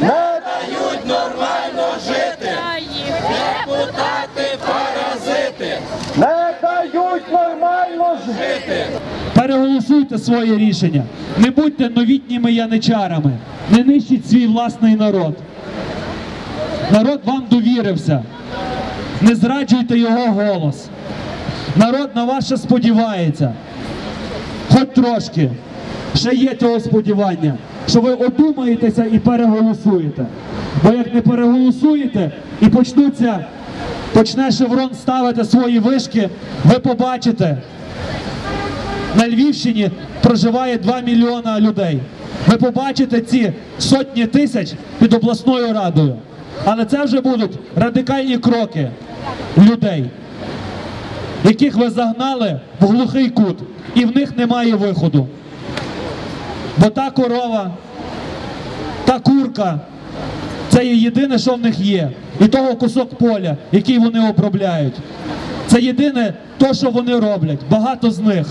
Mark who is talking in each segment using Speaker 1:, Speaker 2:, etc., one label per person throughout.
Speaker 1: не дають нормально жити. Депутати паразити не дають нормально жити.
Speaker 2: Переголосуйте своє рішення. Не будьте новітніми яничарами. Не нищіть свій власний народ. Народ вам довірився. Не зраджуйте його голос. Народ на вас ще сподівається. Хоч трошки. Ще є цього сподівання, що ви одумаєтеся і переголосуєте. Бо як не переголосуєте і почнуться, почне шеврон ставити свої вишки, ви побачите, на Львівщині проживає 2 мільйона людей. Ви побачите ці сотні тисяч під обласною радою. Але це вже будуть радикальні кроки людей, яких ви загнали в глухий кут, і в них немає виходу. Бо та корова, та курка це єдине, що в них є. І того кусок поля, який вони обробляють. Це єдине то, що вони роблять. Багато з них.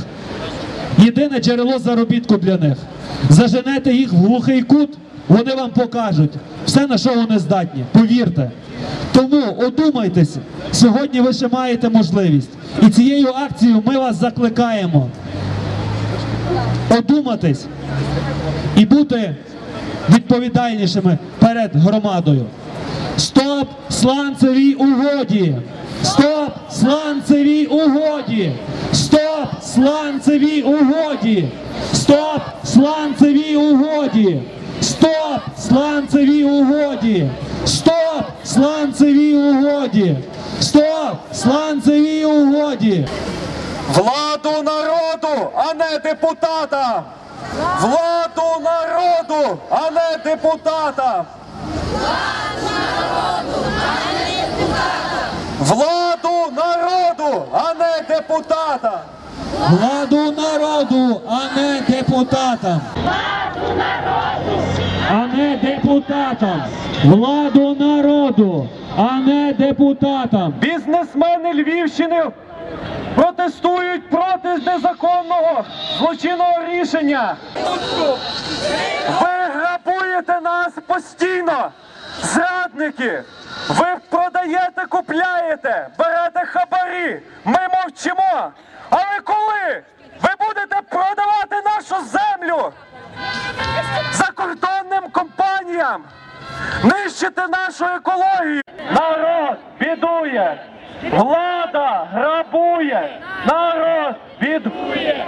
Speaker 2: Єдине джерело заробітку для них. Заженете їх в глухий кут, вони вам покажуть все, на що вони здатні. Повірте. Тому одумайтесь, сьогодні ви ще маєте можливість. І цією акцією ми вас закликаємо одуматись і бути відповідальнішими перед громадою. Стоп сланцевій угоді! Стоп сланцевій угоді! Стоп сланцевій угоді! Стоп сланцевій угоді! Стоп сланцевій угоді! Стоп сланцевій угоді! Стоп сланцевій угоді!
Speaker 1: Владу народу, а не депутата! Владу народу, а не депутата! Владу народу, а не депутата!
Speaker 2: Владу народу, а не депутатам. А не депутатам. Владу народу, а не депутатам.
Speaker 1: Бізнесмени Львівщини протестують проти незаконного злочинного рішення. Ви грабуєте нас постійно, зрадники. Ви продаєте, купляєте, берете хабарі. Ми мовчимо. Але коли ви будете продавати нашу землю закордонним компаніям, нищити нашу екологію. Народ бідує, влада грабує, народ бідує.